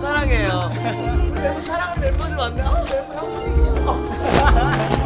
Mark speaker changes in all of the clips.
Speaker 1: 사랑해요. 멤버 사랑하는 멤버들
Speaker 2: 만나. 어, 멤버 형수님.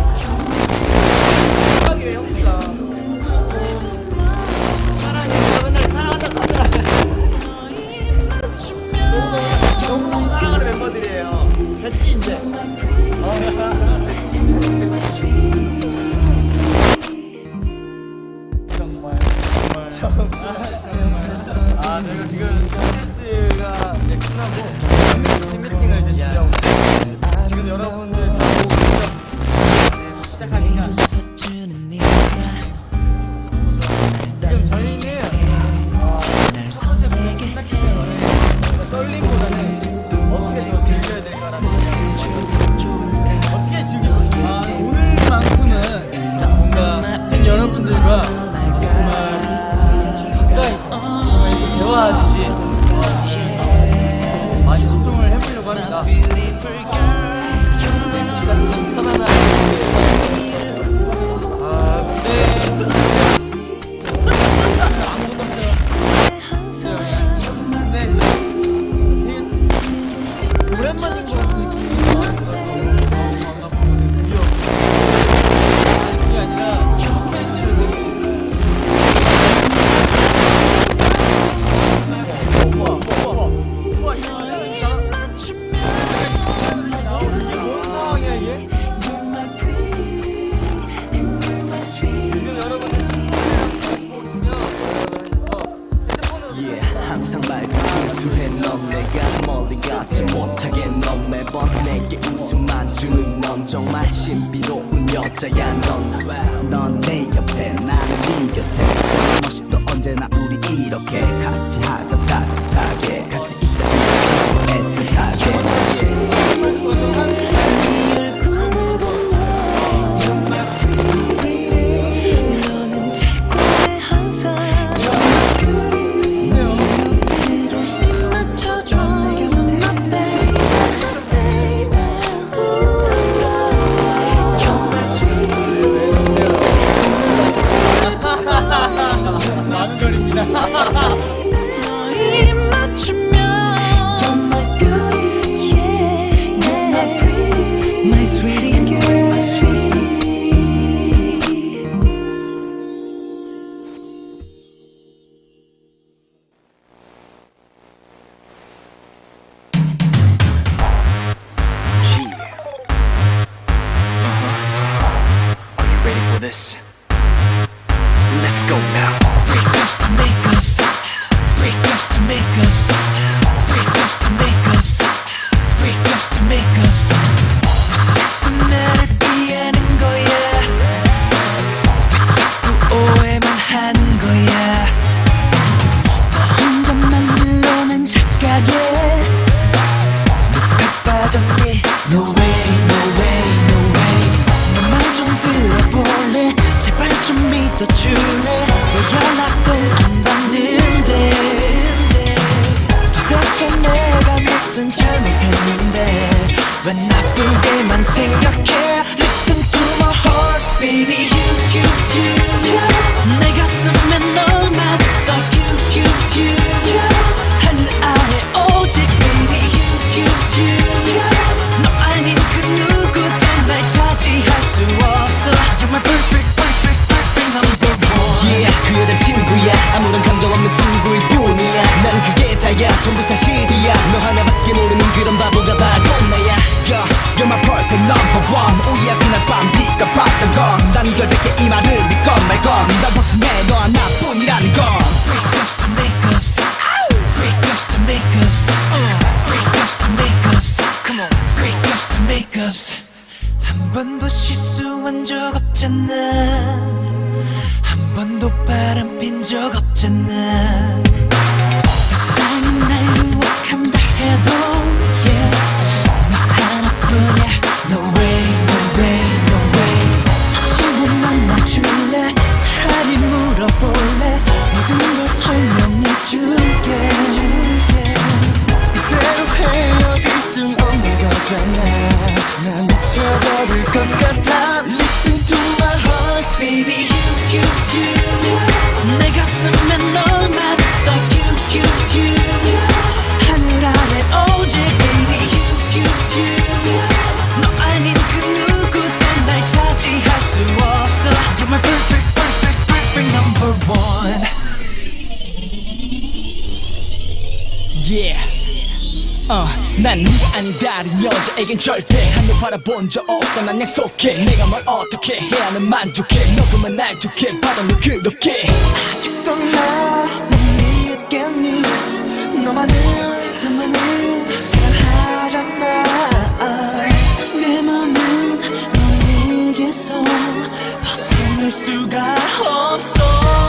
Speaker 2: 많이 소통을 해보려고 합니다.
Speaker 3: 네. 네, this. Let's go now.
Speaker 4: Breakups to makeups. Breakups to makeups. Breakups to makeups. Breakups to makeups. 자꾸 나를 피하는 거야. 자꾸 오해만 하는 거야. 나 혼자만 늘어난 착각에 못 바빠졌니? 너왜 어,
Speaker 3: 난
Speaker 2: 네가 아닌 다른 여자에겐 절대 한눈 바라본 적 없어. 난 약속해. 내가 뭘 어떻게 해야 는 만족해. 너 그만 날 좋게. 받아 너 그렇게.
Speaker 4: 아직도 나못 믿겠니? 너만을 너만을 사랑하잖아. 내 맘은 너에게서 벗어날 수가 없어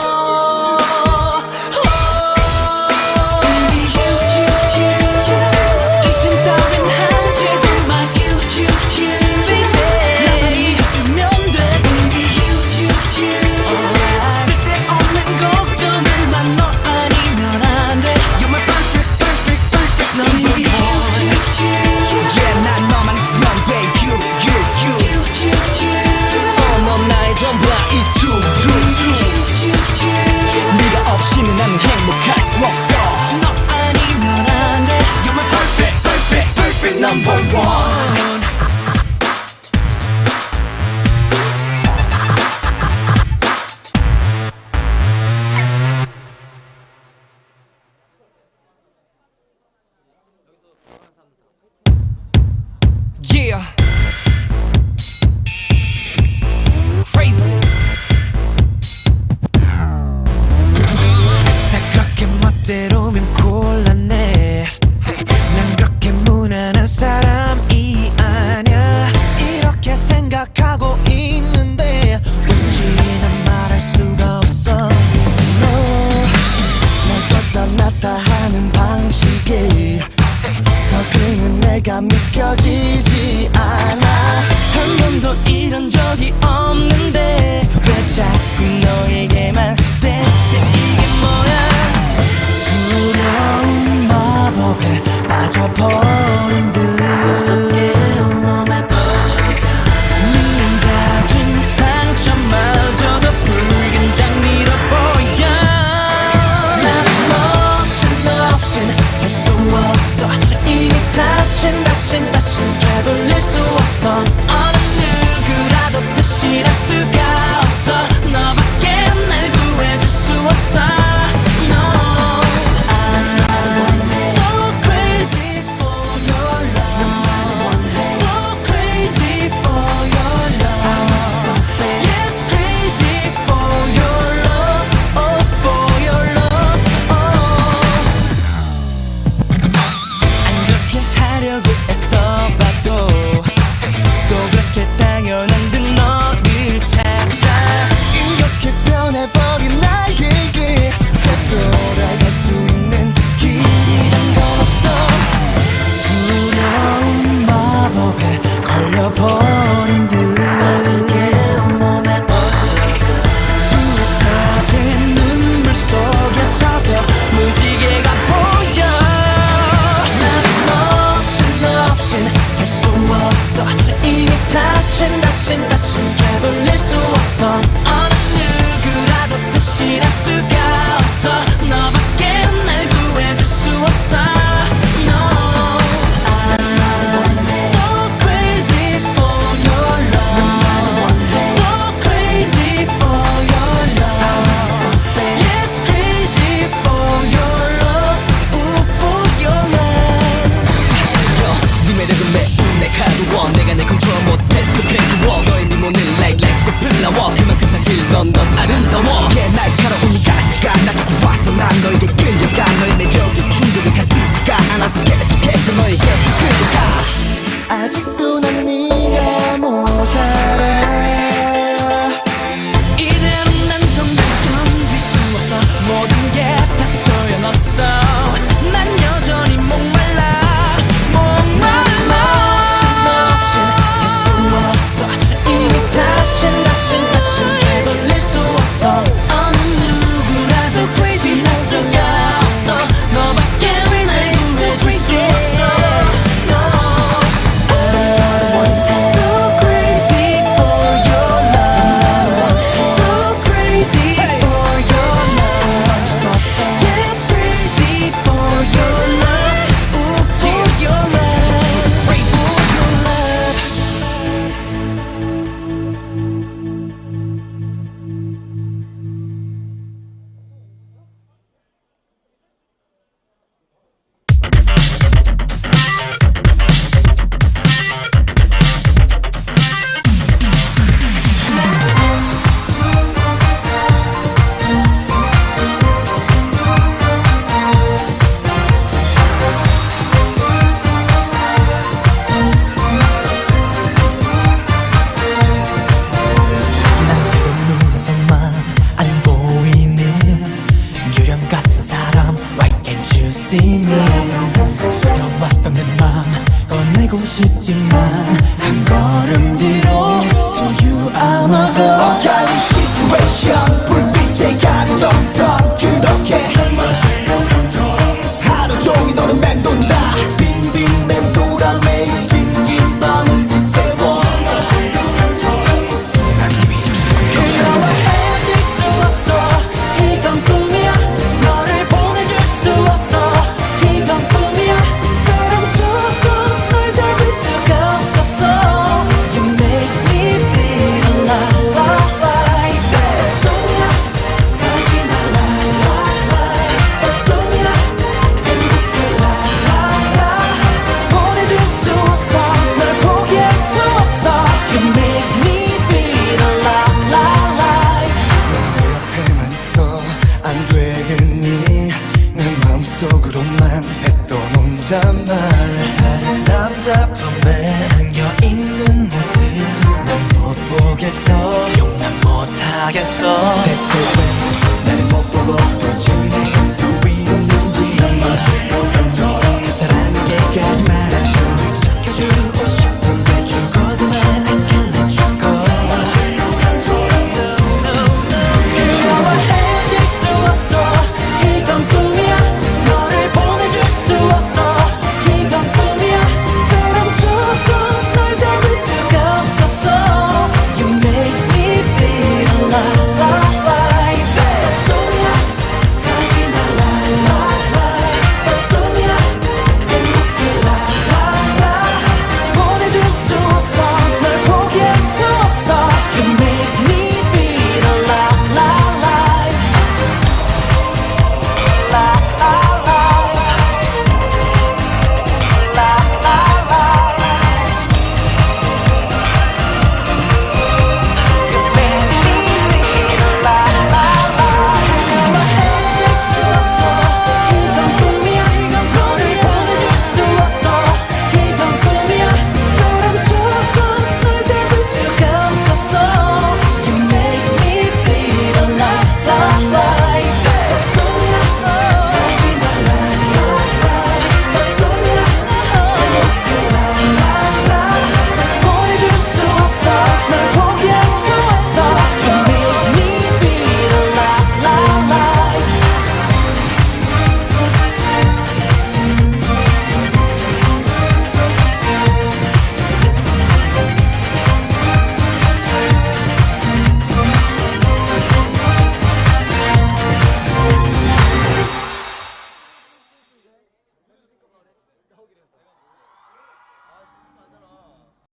Speaker 4: apart.